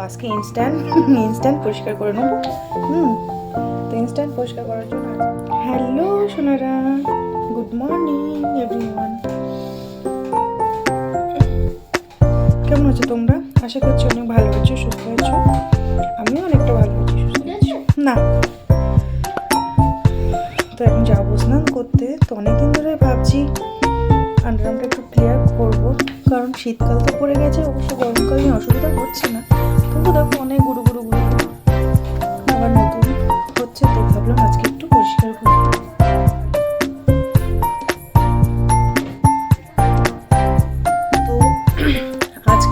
আজকে instant instant পরিষ্কার করে নেব। হুম তো ইনস্ট্যান্ট পরিষ্কার করার জন্য হ্যালো সোনারা। গুড মর্নিং এভরিওয়ান কেমন আছো তোমরা? আশা করছি অনেক ভালো আছো সুস্থ আছো। আমিও অনেকটা ভালো আছি সুস্থ আছি। না। তো এখন যাব স্নান করতে। তো অনেকদিন ধরে ভাবছি আন্ডারআর্মটা একটু ক্লিয়ার করব। কারণ শীতকাল তো পড়ে গেছে।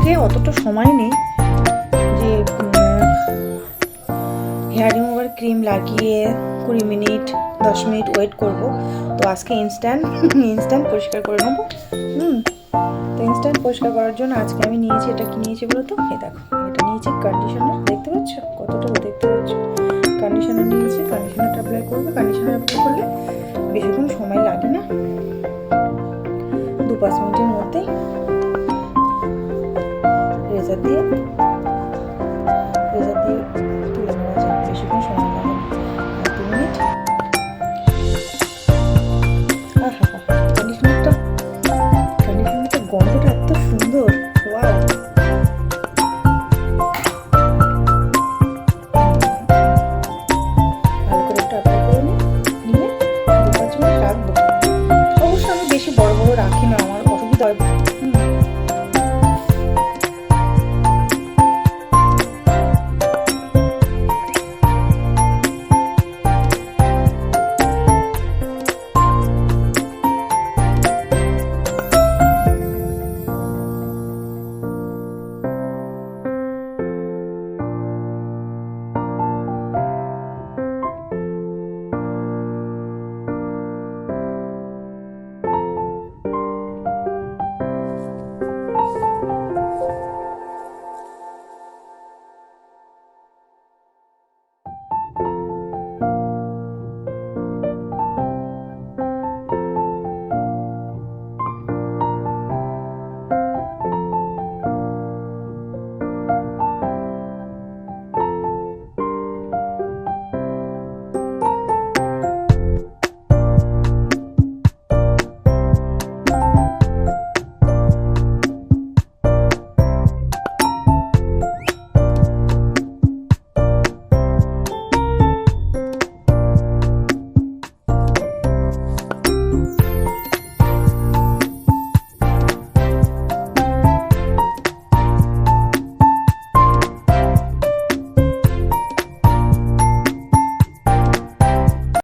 আজকে অতটা সময় নেই যে হেয়ার রিমুভার ক্রিম লাগিয়ে কুড়ি মিনিট, দশ মিনিট ওয়েট করব। তো আজকে ইনস্ট্যান্ট ইনস্ট্যান্ট পরিষ্কার করে নেব। হুম, তো ইনস্ট্যান্ট পরিষ্কার করার জন্য আজকে আমি নিয়েছি, এটা কি নিয়েছি বলো তো? এই দেখো, এটা নিয়েছি কন্ডিশনার দেখতে পাচ্ছ? কতটা দেখতে পাচ্ছ? কন্ডিশনার নিয়েছি কন্ডিশনারটা অ্যাপ্লাই করব। কন্ডিশনার অ্যাপ্লাই করলে বেশিক্ষণ সময় লাগে না। দু পাঁচ মিনিটের মধ্যেই त्याच्यात ती त्याच्यात ती तुळस बेशी पण शिवून